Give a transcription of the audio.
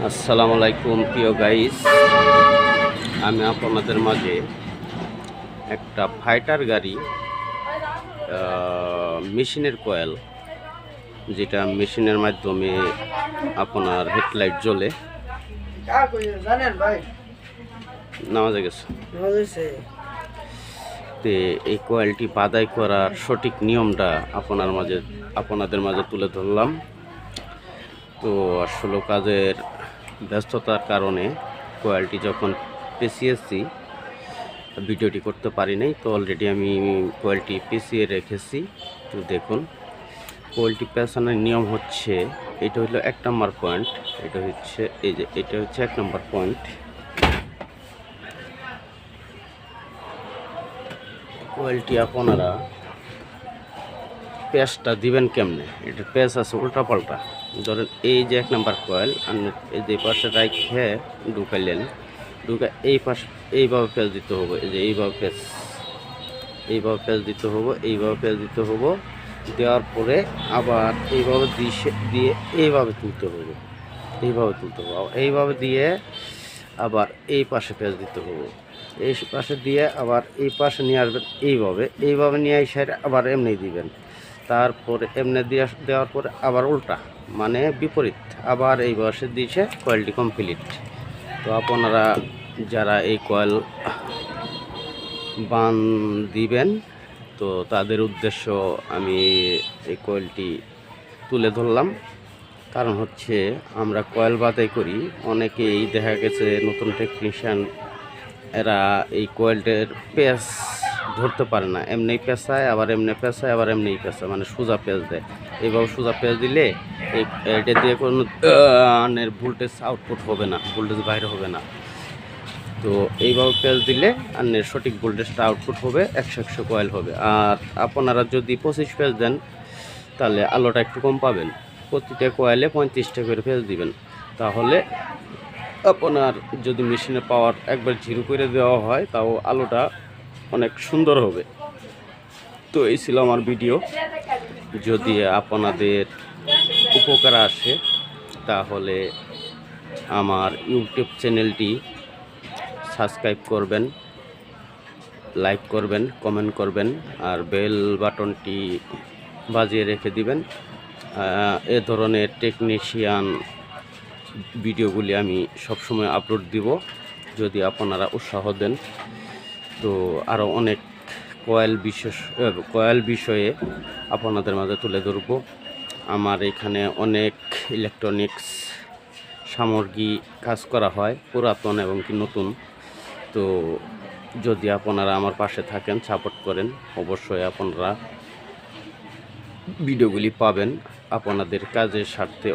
আসসালামু আলাইকুম প্রিয় গাইস আমি আপনাদের মাঝে একটা ফাইটার গাড়ি মেশিনের কয়েল যেটা মেশিনের মাধ্যমে আপনার হেডলাইট জ্বলে। নামাজে গেছে। তে এই কয়েলটি বাদাই করার সঠিক নিয়মটা আপনার মাঝে আপনাদের মাঝে তুলে ধরলাম। তো আসলে কাজের ব্যস্ততার কারণে কয়েলটি যখন পেঁচিয়েছি ভিডিওটি করতে পারি নাই, তো অলরেডি আমি কোয়ালিটি পেঁচিয়ে রেখেছি। তো দেখুন, কোয়ালিটি পেঁচানোর নিয়ম হচ্ছে, এটা হলো এক নম্বর পয়েন্ট, এটা হচ্ছে, এই যে, এটা হচ্ছে এক নম্বর পয়েন্ট। কয়েলটি আপনারা পেঁচটা দিবেন কেমনে? এটা পেঁচ আছে উল্টা পাল্টা ধরেন এই যে এক নাম্বার কয়েল, আর এই যে পাশে রাখে ঢুকাইলেন ঢুকা এই পাশে, এইভাবে পেঁচ দিতে হবে, এই যে এইভাবে ফেস এইভাবে পেঁচ দিতে হবে, এইভাবে পেঁচ দিতে হবে। দেওয়ার পরে আবার এইভাবে দিয়ে দিয়ে এইভাবে তুলতে হবে, এইভাবে তুলতে হবে। এইভাবে দিয়ে আবার এই পাশে পেঁচ দিতে হবে। এই পাশে দিয়ে আবার এই পাশে নিয়ে আসবেন এইভাবে এইভাবে নিয়ে এসে আবার এমনি দিবেন। তারপরে এমনি দিয়ে দেওয়ার পরে আবার উল্টা মানে বিপরীত। আবার এই বয়সে দিয়েছে কয়েলটি কমপ্লিট তো আপনারা যারা এই কয়েল বান দিবেন, তো তাদের উদ্দেশ্য আমি এই কয়েলটি তুলে ধরলাম। কারণ হচ্ছে আমরা কয়েল বাতাই করি। অনেকেই দেখা গেছে নতুন টেকনিশিয়ান এরা এই কোয়েলটের পেঁচ ধরতে পারে না। এমনি পেঁচায়, আবার এমনি পেঁচায়, আবার এমনি পেঁচায় মানে সোজা পেঁচ দেয়। এইভাবে সোজা পেঁচ দিলে এই এটা দিয়ে কোনো ভোল্টেজ আউটপুট হবে না, ভোল্টেজ বাইরে হবে না। তো এইভাবে পেঁচ দিলে আনের সঠিক ভোল্টেজটা আউটপুট হবে, একশো একশো কয়েল হবে। আর আপনারা যদি পঁচিশ পেঁচ দেন, তাহলে আলোটা একটু কম পাবেন। প্রতিটা কয়েলে পঁয়ত্রিশটা করে পেঁচ দিবেন। তাহলে আপনার যদি মেশিনের পাওয়ার একবার জিরো করে দেওয়া হয়, তাও আলোটা অনেক সুন্দর হবে। তো এই ছিল আমার ভিডিও। যদি আপনাদের উপকার আসে, তাহলে আমার ইউটিউব চ্যানেলটি সাবস্ক্রাইব করবেন, লাইক করবেন, কমেন্ট করবেন, আর বেল বাটনটি বাজিয়ে রেখে দিবেন। এ ধরনের টেকনিশিয়ান ভিডিওগুলি আমি সবসময় আপলোড দিব। যদি আপনারা উৎসাহ দেন তো আরও অনেক কয়েল বিশেষ কয়েল বিষয়ে আপনাদের মাঝে তুলে ধরব। আমার এখানে অনেক ইলেকট্রনিক্স সামগ্রী কাজ করা হয়, পুরাতন এবং কি নতুন। তো যদি আপনারা আমার পাশে থাকেন সাপোর্ট করেন, অবশ্যই আপনারা ভিডিওগুলি পাবেন। আপনাদের কাজের স্বার্থে